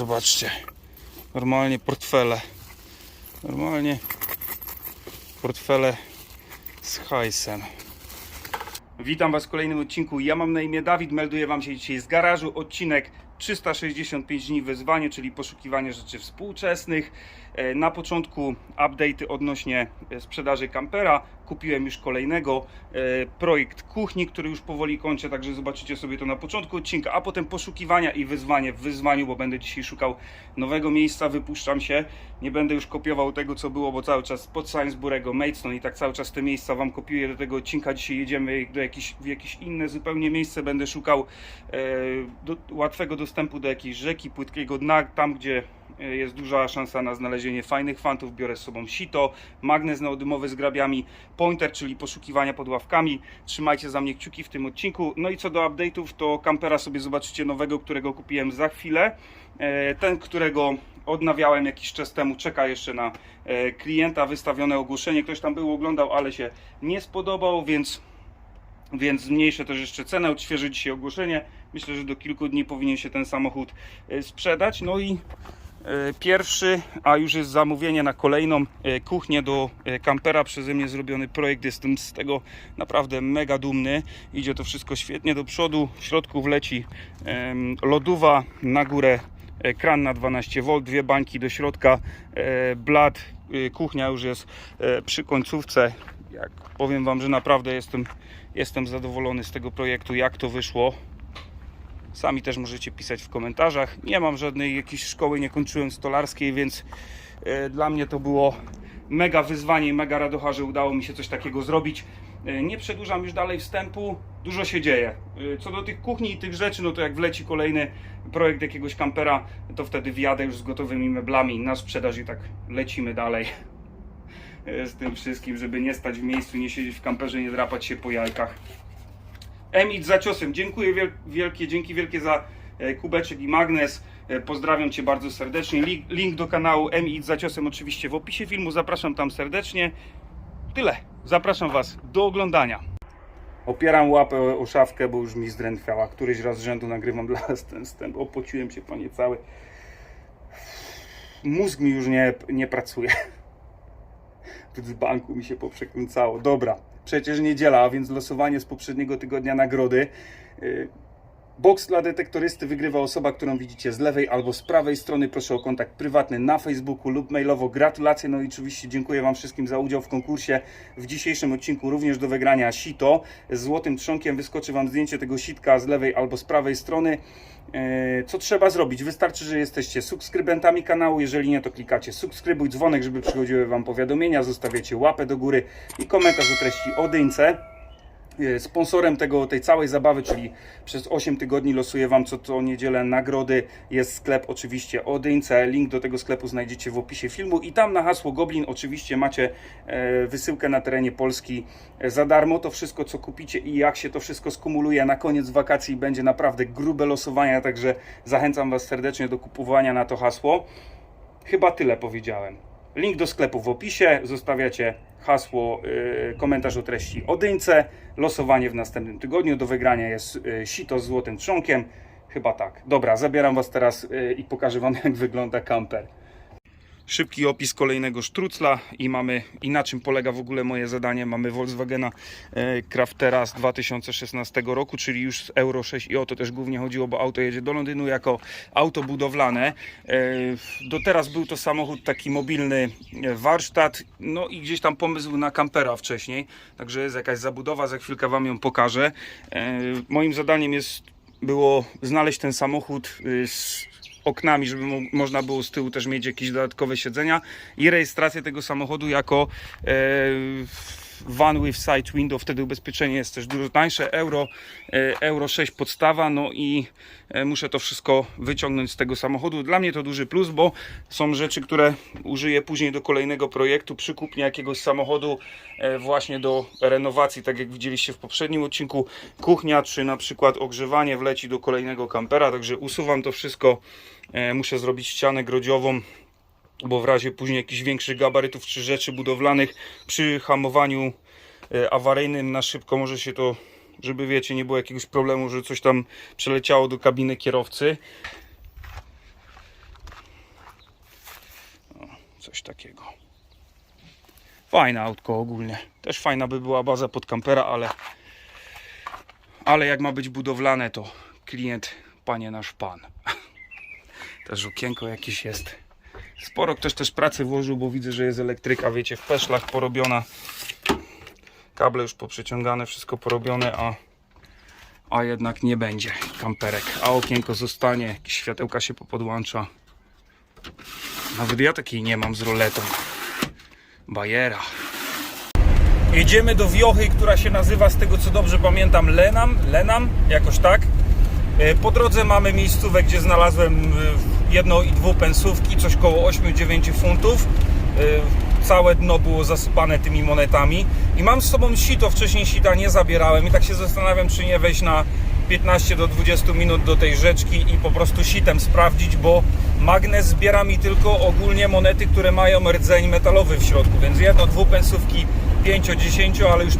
zobaczcie. Normalnie portfele. Normalnie portfele z hajsem. Witam Was w kolejnym odcinku. Ja mam na imię Dawid, melduję Wam się dzisiaj z garażu. Odcinek 365 dni wyzwanie, czyli poszukiwanie rzeczy współczesnych. E, Na początku update'y odnośnie e, sprzedaży kampera. Kupiłem już kolejnego. e, Projekt kuchni, który już powoli kończę, także zobaczycie sobie to na początku odcinka, a potem poszukiwania i wyzwanie w wyzwaniu, bo będę dzisiaj szukał nowego miejsca, wypuszczam się. Nie będę już kopiował tego, co było, bo cały czas pod Sainsburego, Maidstone i tak cały czas te miejsca Wam kopiuję do tego odcinka. Dzisiaj jedziemy do jakiś, w jakieś inne zupełnie miejsce. Będę szukał e, do, łatwego dostępu do jakiejś rzeki, płytkiego dna, tam gdzie e, jest duża szansa na znalezienie fajnych fantów. Biorę z sobą sito, magnes neodymowy z grabiami, pointer, czyli poszukiwania pod ławkami. Trzymajcie za mnie kciuki w tym odcinku. No i co do update'ów, to kampera sobie zobaczycie nowego, którego kupiłem za chwilę. E, Ten, którego odnawiałem jakiś czas temu, czeka jeszcze na e, klienta, wystawione ogłoszenie. Ktoś tam był, oglądał, ale się nie spodobał, więc więc zmniejszę też jeszcze cenę, odświeżę dzisiaj ogłoszenie. Myślę, że do kilku dni powinien się ten samochód e, sprzedać. No i pierwszy, a już jest zamówienie na kolejną e, kuchnię do e, kampera przeze mnie zrobiony projekt. Jestem z tego naprawdę mega dumny. Idzie to wszystko świetnie do przodu. W środku wleci em, lodówa, na górę e, kran na 12V, dwie bańki do środka, e, blat, e, kuchnia już jest e, przy końcówce. Jak powiem Wam, że naprawdę jestem, jestem zadowolony z tego projektu, jak to wyszło. Sami też możecie pisać w komentarzach. Nie mam żadnej jakiejś szkoły, nie kończyłem stolarskiej, więc e, dla mnie to było mega wyzwanie i mega radocha, że udało mi się coś takiego zrobić. E, Nie przedłużam już dalej wstępu, dużo się dzieje. E, Co do tych kuchni i tych rzeczy, no to jak wleci kolejny projekt jakiegoś kampera, to wtedy wjadę już z gotowymi meblami na sprzedaż i tak lecimy dalej z tym wszystkim, żeby nie stać w miejscu, nie siedzieć w kamperze, nie drapać się po jajkach. Emit za ciosem. Dziękuję wiel- wielkie, dzięki wielkie za e, kubeczek i magnes. E, Pozdrawiam Cię bardzo serdecznie. Link, do kanału Emit za ciosem oczywiście w opisie filmu. Zapraszam tam serdecznie. Tyle. Zapraszam Was do oglądania. Opieram łapę o, szafkę, bo już mi zdrętwiała. Któryś raz z rzędu nagrywam dla ten. Opociłem się panie cały. Mózg mi już nie, nie pracuje. Z banku mi się poprzekręcało. Dobra, przecież niedziela, więc losowanie z poprzedniego tygodnia nagrody. Box dla detektorysty wygrywa osoba, którą widzicie z lewej albo z prawej strony. Proszę o kontakt prywatny na Facebooku lub mailowo. Gratulacje, no i oczywiście dziękuję Wam wszystkim za udział w konkursie. W dzisiejszym odcinku również do wygrania sito. Z złotym trzonkiem wyskoczy Wam zdjęcie tego sitka z lewej albo z prawej strony. Eee, Co trzeba zrobić? Wystarczy, że jesteście subskrybentami kanału. Jeżeli nie, to klikacie subskrybuj, dzwonek, żeby przychodziły Wam powiadomienia. Zostawiacie łapę do góry i komentarz o treści o dyńce. E, Sponsorem tego, tej całej zabawy, czyli przez 8 tygodni losuję Wam co to niedzielę nagrody, jest sklep oczywiście Odyńce. Link do tego sklepu znajdziecie w opisie filmu i tam na hasło Goblin oczywiście macie e, wysyłkę na terenie Polski e, za darmo. To wszystko co kupicie i jak się to wszystko skumuluje na koniec wakacji będzie naprawdę grube losowania, także zachęcam Was serdecznie do kupowania na to hasło. Chyba tyle powiedziałem. Link do sklepu w opisie. Zostawiacie hasło, yy, komentarz o treści Odyńce. Losowanie w następnym tygodniu. Do wygrania jest yy, sito z złotym trzonkiem. Chyba tak. Dobra, zabieram Was teraz yy, i pokażę Wam, jak wygląda kamper. Szybki opis kolejnego sztrucla i mamy i na czym polega w ogóle moje zadanie. Mamy Volkswagena e, Craftera z 2016 roku, czyli już z Euro 6 i o to też głównie chodziło, bo auto jedzie do Londynu jako auto budowlane. E, Do teraz był to samochód taki mobilny e, warsztat, no i gdzieś tam pomysł na kampera wcześniej, także jest jakaś zabudowa, za chwilkę Wam ją pokażę. Moim zadaniem jest było znaleźć ten samochód oknami, żeby mo- można było z tyłu też mieć jakieś dodatkowe siedzenia i rejestrację tego samochodu jako e, van with side window, wtedy ubezpieczenie jest też dużo tańsze, euro, e, euro 6 podstawa, no i e, muszę to wszystko wyciągnąć z tego samochodu. Dla mnie to duży plus, bo są rzeczy, które użyję później do kolejnego projektu przy kupnie jakiegoś samochodu e, właśnie do renowacji, tak jak widzieliście w poprzednim odcinku, kuchnia czy na przykład ogrzewanie wleci do kolejnego kampera, także usuwam to wszystko, muszę zrobić ścianę grodziową, bo w razie później jakichś większych gabarytów czy rzeczy budowlanych przy hamowaniu e, awaryjnym na szybko może się to, żeby wiecie, nie było jakiegoś problemu, że coś tam przeleciało do kabiny kierowcy. coś takiego. Fajne autko ogólnie. Też fajna by była baza pod kampera, ale, ale jak ma być budowlane, to klient, panie nasz pan. Też okienko jakieś jest. Sporo ktoś też pracy włożył, bo widzę, że jest elektryka, wiecie, w peszlach porobiona. Kable już poprzeciągane, wszystko porobione, a, a jednak nie będzie kamperek. A okienko zostanie, jakieś światełka się popodłącza. Nawet ja takiej nie mam z roletą. Bajera. Jedziemy do wiochy, która się nazywa, z tego co dobrze pamiętam, Lenam, Lenam, jakoś tak. E, Po drodze mamy miejscówek, gdzie znalazłem e, jedno i dwupensówki, coś koło 8-9 funtów. E, Całe dno było zasypane tymi monetami. I mam z sobą sito, wcześniej sita nie zabierałem i tak się zastanawiam, czy nie wejść na 15 do 20 minut do tej rzeczki i po prostu sitem sprawdzić, bo magnes zbiera mi tylko ogólnie monety, które mają rdzeń metalowy w środku, więc jedno, dwupensówki 5, 10, ale już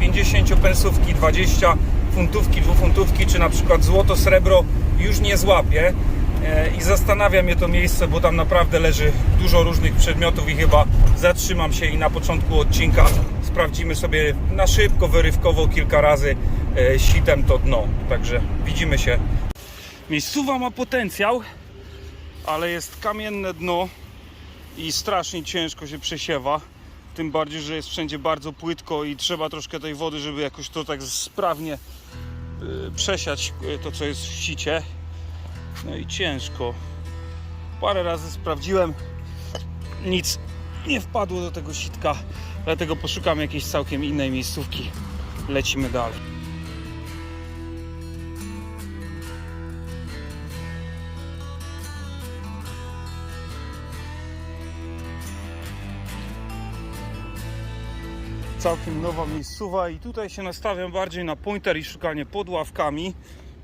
50 pensówki, 20 funtówki, dwufuntówki, czy na przykład złoto, srebro już nie złapię. E, I zastanawia mnie to miejsce, bo tam naprawdę leży dużo różnych przedmiotów i chyba zatrzymam się i na początku odcinka sprawdzimy sobie na szybko, wyrywkowo kilka razy e, sitem to dno. Także widzimy się. Miejscowa ma potencjał, ale jest kamienne dno i strasznie ciężko się przesiewa. Tym bardziej, że jest wszędzie bardzo płytko i trzeba troszkę tej wody, żeby jakoś to tak sprawnie y, przesiać to, co jest w sicie. No i ciężko. Parę razy sprawdziłem, nic nie wpadło do tego sitka, dlatego poszukamy jakiejś całkiem innej miejscówki. Lecimy dalej. całkiem nowa miejscowa i tutaj się nastawiam bardziej na pointer i szukanie pod ławkami.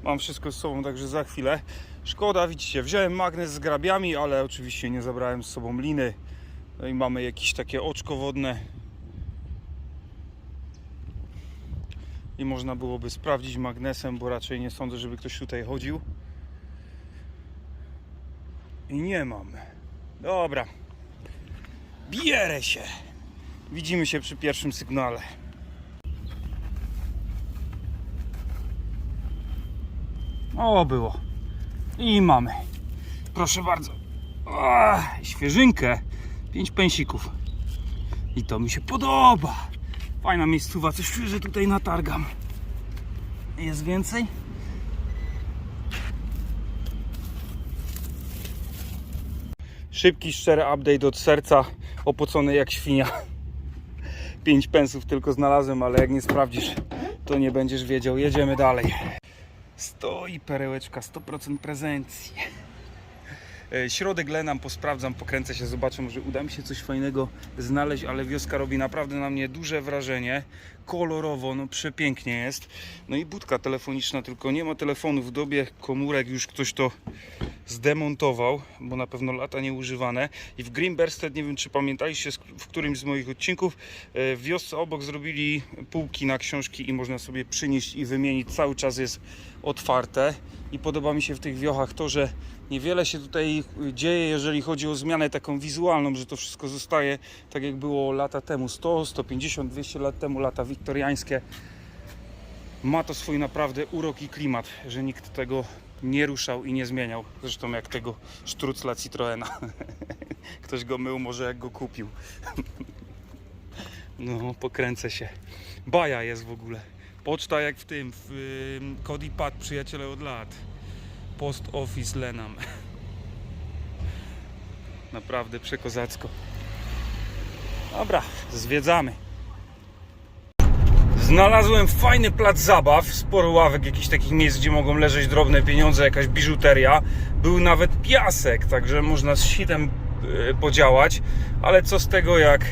Mam wszystko z sobą, także za chwilę. Szkoda, widzicie, wziąłem magnes z grabiami, ale oczywiście nie zabrałem z sobą liny. No i mamy jakieś takie oczko wodne. I można byłoby sprawdzić magnesem, bo raczej nie sądzę, żeby ktoś tutaj chodził. I nie mam. Dobra. Bierę się. Widzimy się przy pierwszym sygnale. O, było. I mamy. Proszę bardzo. O, świeżynkę. 5 pęsików. I to mi się podoba. Fajna miejscowa. Coś czuję, że tutaj natargam. Jest więcej? Szybki, szczery update od serca. Opocony jak świnia. 5 pensów tylko znalazłem, ale jak nie sprawdzisz, to nie będziesz wiedział. Jedziemy dalej. Stoi perełeczka, 100% prezencji. E, Środek Lenam posprawdzam, pokręcę się, zobaczę, może uda mi się coś fajnego znaleźć, ale wioska robi naprawdę na mnie duże wrażenie. Kolorowo, no przepięknie jest. No i budka telefoniczna, tylko nie ma telefonu w dobie komórek, już ktoś to zdemontował, bo na pewno lata nieużywane. I w Greenberstead, nie wiem czy pamiętaliście w którymś z moich odcinków, e, w wiosce obok zrobili półki na książki i można sobie przynieść i wymienić. Cały czas jest otwarte i podoba mi się w tych wiochach to, że niewiele się tutaj dzieje, jeżeli chodzi o zmianę taką wizualną, że to wszystko zostaje tak jak było lata temu, 100, 150, 200 lat temu, lata wiktoriańskie. Ma to swój naprawdę urok i klimat, że nikt tego nie ruszał i nie zmieniał. Zresztą jak tego sztrucla Citroena. Ktoś go mył może jak go kupił. No, pokręcę się. Baja jest w ogóle. Poczta jak w tym, w ym, Kodipat, przyjaciele od lat. Post Office Lenam. Naprawdę przekozacko. Dobra, zwiedzamy. Znalazłem fajny plac zabaw, sporo ławek, jakichś takich miejsc, gdzie mogą leżeć drobne pieniądze, jakaś biżuteria. Był nawet piasek, także można z sitem e, podziałać, ale co z tego, jak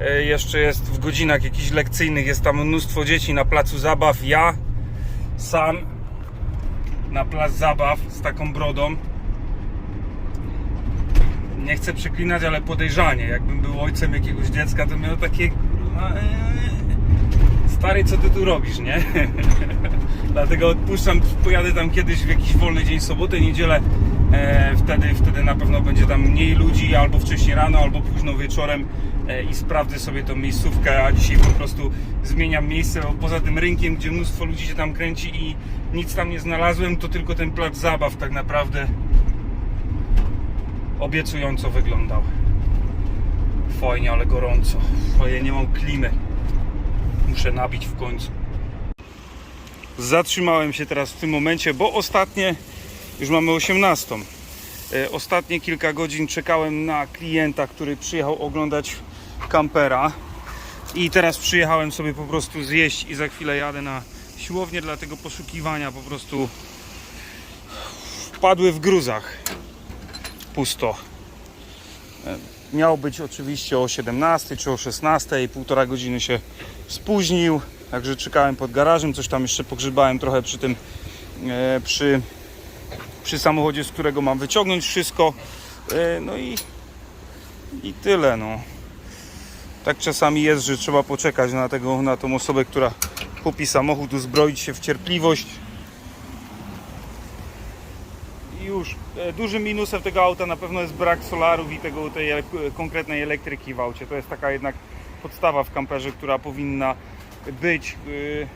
e, jeszcze jest w godzinach jakichś lekcyjnych, jest tam mnóstwo dzieci na placu zabaw. Ja sam na plac zabaw z taką brodą. Nie chcę przeklinać, ale podejrzanie. Jakbym był ojcem jakiegoś dziecka, to miał takie. Stary, co ty tu robisz, nie? Dlatego odpuszczam, pojadę tam kiedyś w jakiś wolny dzień, sobotę, niedzielę. E, wtedy, wtedy na pewno będzie tam mniej ludzi, albo wcześniej rano, albo późno wieczorem e, i sprawdzę sobie tą miejscówkę, a dzisiaj po prostu zmieniam miejsce, bo poza tym rynkiem, gdzie mnóstwo ludzi się tam kręci i nic tam nie znalazłem, to tylko ten plac zabaw tak naprawdę obiecująco wyglądał. Fajnie, ale gorąco. Fajnie, nie mam klimy. Muszę nabić w końcu. Zatrzymałem się teraz w tym momencie, bo ostatnie, już mamy 18. E, Ostatnie kilka godzin czekałem na klienta, który przyjechał oglądać kampera. I teraz przyjechałem sobie po prostu zjeść i za chwilę jadę na siłownię, dlatego poszukiwania po prostu wpadły w gruzach. Pusto. E, Miał być oczywiście o 17 czy o 16, półtora godziny się spóźnił, także czekałem pod garażem, coś tam jeszcze pogrzebałem trochę przy tym, e, przy, przy samochodzie, z którego mam wyciągnąć wszystko. E, no i, i tyle, no. Tak czasami jest, że trzeba poczekać na, tego, na tą osobę, która kupi samochód, uzbroić się w cierpliwość. Już e, dużym minusem tego auta na pewno jest brak solarów i tego, tej konkretnej elektryki w aucie. To jest taka jednak podstawa w kamperze, która powinna być. Yy,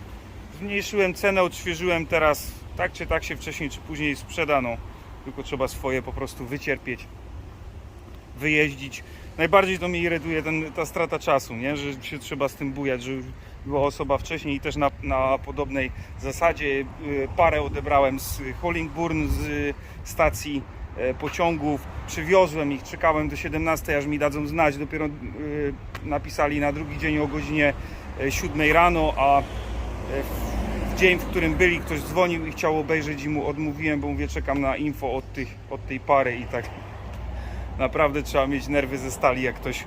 Zmniejszyłem cenę, odświeżyłem teraz. Tak czy tak się wcześniej czy później sprzeda. No, tylko trzeba swoje po prostu wycierpieć, wyjeździć. Najbardziej to mnie irytuje ten, ta strata czasu, nie? że się trzeba z tym bujać, że była osoba wcześniej i też na, na podobnej zasadzie. Yy, Parę odebrałem z Hollingburn, z stacji pociągów. Przywiozłem ich, czekałem do 17, aż mi dadzą znać. Dopiero yy, napisali na drugi dzień o godzinie e, 7 rano, a e, w- dzień, w którym byli, ktoś dzwonił i chciał obejrzeć i mu odmówiłem, bo mówię, czekam na info od, tych, od tej pary i tak naprawdę trzeba mieć nerwy ze stali, jak ktoś. e,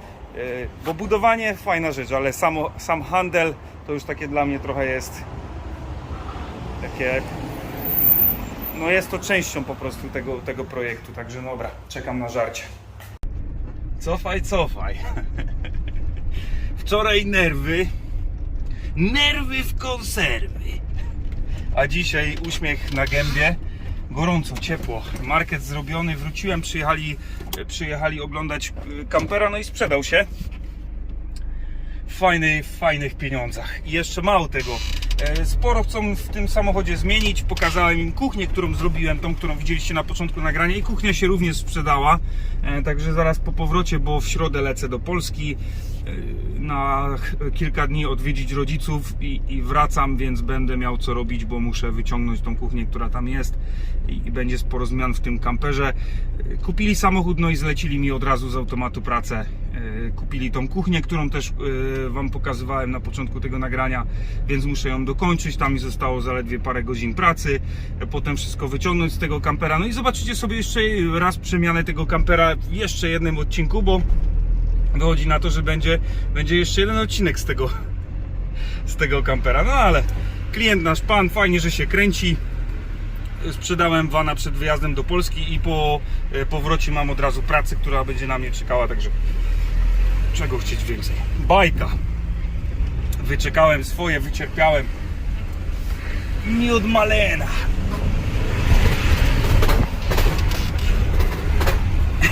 Bo budowanie fajna rzecz, ale samo, sam handel to już takie dla mnie trochę jest takie. No jest to częścią po prostu tego, tego projektu, także dobra, czekam na żarcie. Cofaj, cofaj. Wczoraj nerwy. Nerwy w konserwy. A dzisiaj uśmiech na gębie. Gorąco, ciepło. Market zrobiony, wróciłem, przyjechali, przyjechali oglądać y, kampera, no i sprzedał się. W fajnych, fajnych pieniądzach. I jeszcze mało tego. E, Sporo chcą w tym samochodzie zmienić. Pokazałem im kuchnię, którą zrobiłem, tą, którą widzieliście na początku nagrania. I kuchnia się również sprzedała. E, Także zaraz po powrocie, bo w środę lecę do Polski e, na kilka dni odwiedzić rodziców i, i wracam, więc będę miał co robić, bo muszę wyciągnąć tą kuchnię, która tam jest i, i będzie sporo zmian w tym kamperze. Kupili samochód, no i zlecili mi od razu z automatu pracę. E, Kupili tą kuchnię, którą też e, Wam pokazywałem na początku tego nagrania, więc muszę ją dokończyć. Tam mi zostało zaledwie parę godzin pracy. E, Potem wszystko wyciągnąć z tego kampera. No i zobaczycie sobie jeszcze raz przemianę tego kampera w jeszcze jednym odcinku, bo wychodzi na to, że będzie, będzie jeszcze jeden odcinek z tego, z tego kampera. No ale klient nasz pan, fajnie, że się kręci. Sprzedałem wana przed wyjazdem do Polski i po powrocie mam od razu pracę, która będzie na mnie czekała, także czego chcieć więcej. Bajka. Wyczekałem swoje, wycierpiałem. Mi od malena.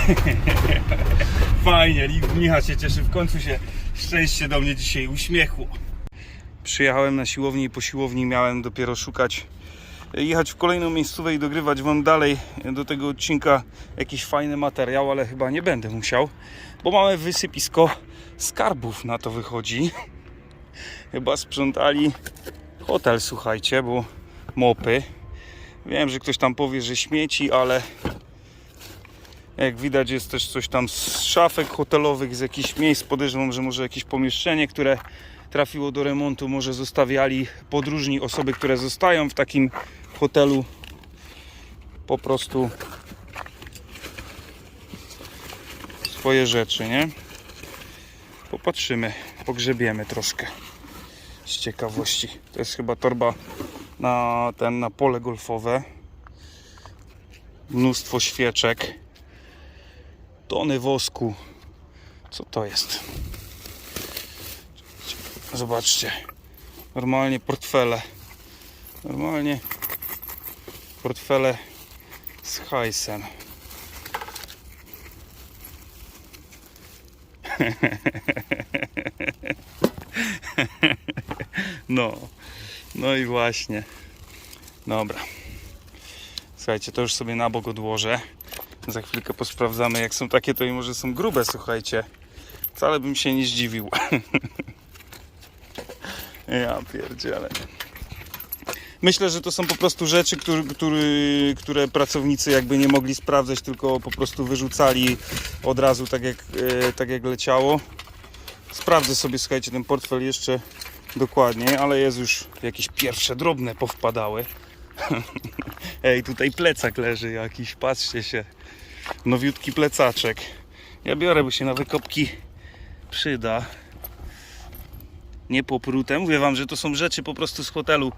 Fajnie, Micha się cieszy, w końcu się szczęście do mnie dzisiaj uśmiechło. Przyjechałem na siłownię i po siłowni miałem dopiero szukać, jechać w kolejną miejscówę i dogrywać Wam dalej do tego odcinka jakiś fajny materiał, ale chyba nie będę musiał, bo mamy wysypisko skarbów na to wychodzi. Chyba sprzątali hotel, słuchajcie, bo mopy. Wiem, że ktoś tam powie, że śmieci, ale jak widać jest też coś tam z szafek hotelowych, z jakichś miejsc. Podejrzewam, że może jakieś pomieszczenie, które trafiło do remontu, może zostawiali podróżni, osoby, które zostają w takim hotelu po prostu swoje rzeczy, nie? Popatrzymy, pogrzebiemy troszkę z ciekawości. To jest chyba torba na ten na pole golfowe. Mnóstwo świeczek. Tony wosku. Co to jest? Zobaczcie. Normalnie portfele. Normalnie portfele z hajsem. No, no i właśnie. Dobra. Słuchajcie, to już sobie na bok odłożę. Za chwilkę posprawdzamy, jak są takie, to i może są grube, słuchajcie. Wcale bym się nie zdziwił. ja pierdzielę. Myślę, że to są po prostu rzeczy, które, które, które pracownicy jakby nie mogli sprawdzać, tylko po prostu wyrzucali od razu tak jak, e, tak jak leciało. Sprawdzę sobie, słuchajcie, ten portfel jeszcze dokładniej, ale jest już jakieś pierwsze drobne powpadały. Ej, tutaj plecak leży jakiś, patrzcie się. Nowiutki plecaczek. Ja biorę, bo się na wykopki przyda. Nie poprute. Mówię wam, że to są rzeczy po prostu z hotelu,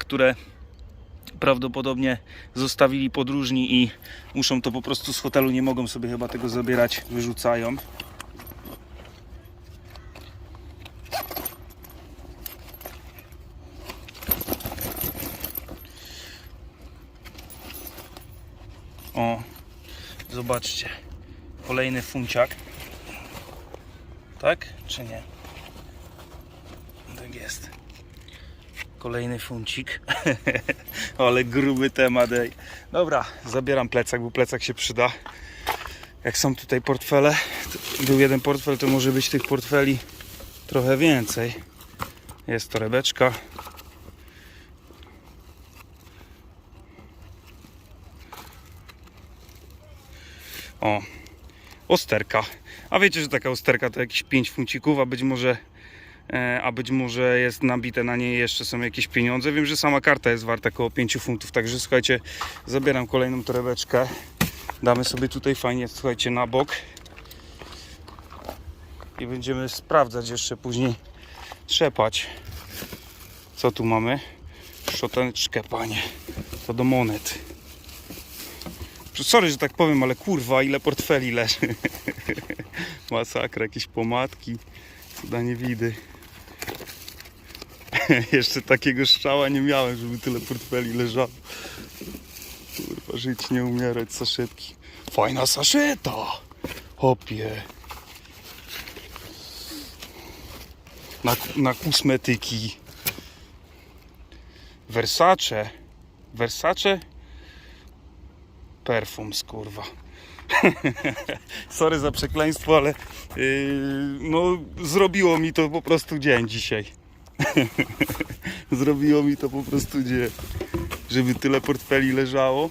które prawdopodobnie zostawili podróżni i muszą to po prostu z hotelu, nie mogą sobie chyba tego zabierać, wyrzucają. O, zobaczcie. Kolejny funciak. Tak? Czy nie? Jest. Kolejny funcik. Ale gruby temat. Ej. Dobra, zabieram plecak, bo plecak się przyda. Jak są tutaj portfele, był jeden portfel, to może być tych portfeli trochę więcej. Jest torebeczka. O, osterka. A wiecie, że taka osterka to jakieś 5 funcików, a być może a być może jest nabite na niej jeszcze są jakieś pieniądze. Wiem, że sama karta jest warta około 5 funtów, także słuchajcie, zabieram kolejną torebeczkę. Damy sobie tutaj fajnie, słuchajcie, na bok. I będziemy sprawdzać jeszcze później, trzepać. Co tu mamy? Szczoteczkę, panie. To do monet. Sorry, że tak powiem, ale kurwa, ile portfeli leży. Masakra, jakieś pomadki. Cuda nie widy. Jeszcze takiego strzała nie miałem, żeby tyle portfeli leżało. Kurwa, żyć nie umierać, saszetki. Fajna saszeta! Hopie. Na, na kosmetyki. Versace. Versace? Perfums, kurwa. Sorry za przekleństwo, ale yy, no, zrobiło mi to po prostu dzień dzisiaj. zrobiło mi to po prostu dzień. Żeby tyle portfeli leżało.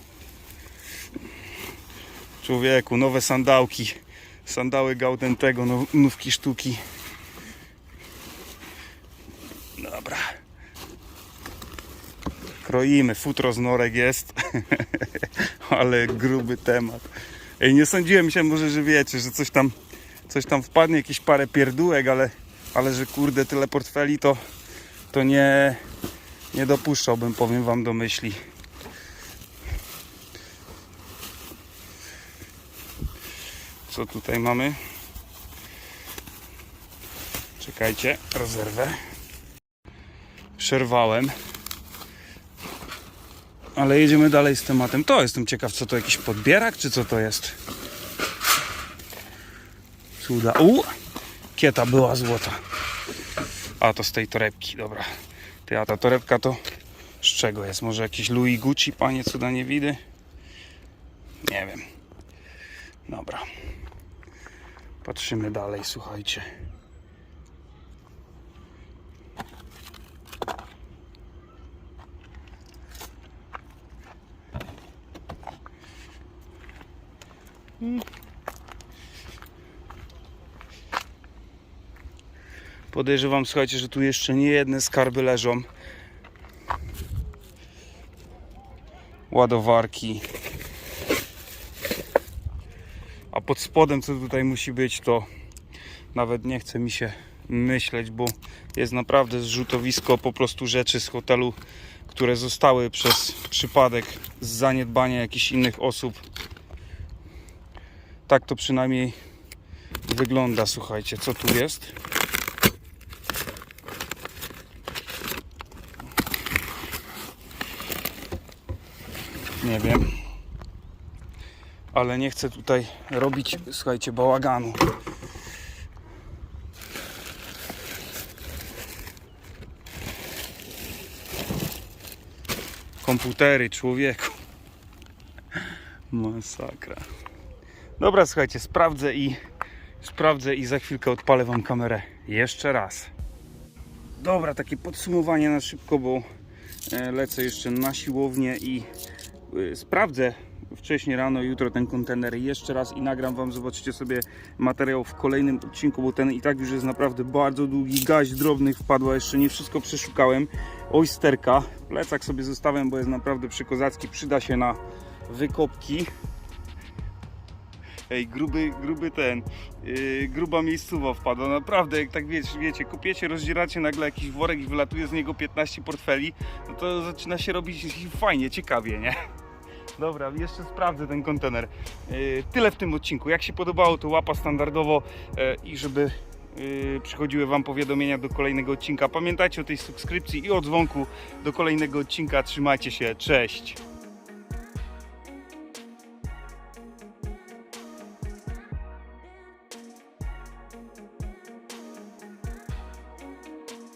Człowieku, nowe sandałki. Sandały Gaudentego, now, nówki sztuki. Dobra. Kroimy, futro z norek jest. Ale gruby temat. Ej, nie sądziłem się może, że wiecie, że coś tam coś tam wpadnie, jakieś parę pierdółek, ale, ale że kurde tyle portfeli to, to nie, nie dopuszczałbym, powiem wam do myśli. Co tutaj mamy? Czekajcie, rezerwę. Przerwałem. Ale jedziemy dalej z tematem. To jestem ciekaw, co to jakiś podbierak, czy co to jest? Cuda. U! Kieta była złota. A to z tej torebki, dobra. Ty, a ta torebka to z czego jest? Może jakiś Louis Gucci, panie cuda nie widy? Nie wiem. Dobra. Patrzymy dalej, słuchajcie. Podejrzewam, słuchajcie, że tu jeszcze nie jedne skarby leżą. Ładowarki. A pod spodem, co tutaj musi być, to nawet nie chce mi się myśleć, bo jest naprawdę zrzutowisko po prostu rzeczy z hotelu, które zostały przez przypadek z zaniedbania jakichś innych osób. Tak to przynajmniej wygląda. Słuchajcie, co tu jest? Nie wiem. Ale nie chcę tutaj robić, słuchajcie, bałaganu. Komputery, człowieku. Masakra. Dobra, słuchajcie, sprawdzę i sprawdzę i za chwilkę odpalę wam kamerę jeszcze raz. Dobra, takie podsumowanie na szybko, bo e, lecę jeszcze na siłownię i sprawdzę wcześniej rano, jutro ten kontener jeszcze raz i nagram Wam, zobaczycie sobie materiał w kolejnym odcinku, bo ten i tak już jest naprawdę bardzo długi, gaź drobnych wpadła, jeszcze nie wszystko przeszukałem. Oysterka, plecak sobie zostawiam, bo jest naprawdę przykozacki, przyda się na wykopki. Ej, gruby, gruby ten, yy, gruba miejscowa wpadła, naprawdę, jak tak wiecie, wiecie, kupiecie, rozdzieracie nagle jakiś worek i wylatuje z niego 15 portfeli, no to zaczyna się robić fajnie, ciekawie, nie? Dobra, jeszcze sprawdzę ten kontener. Yy, tyle w tym odcinku. Jak się podobało, to łapa standardowo yy, i żeby yy, przychodziły Wam powiadomienia do kolejnego odcinka. Pamiętajcie o tej subskrypcji i o dzwonku do kolejnego odcinka. Trzymajcie się, cześć!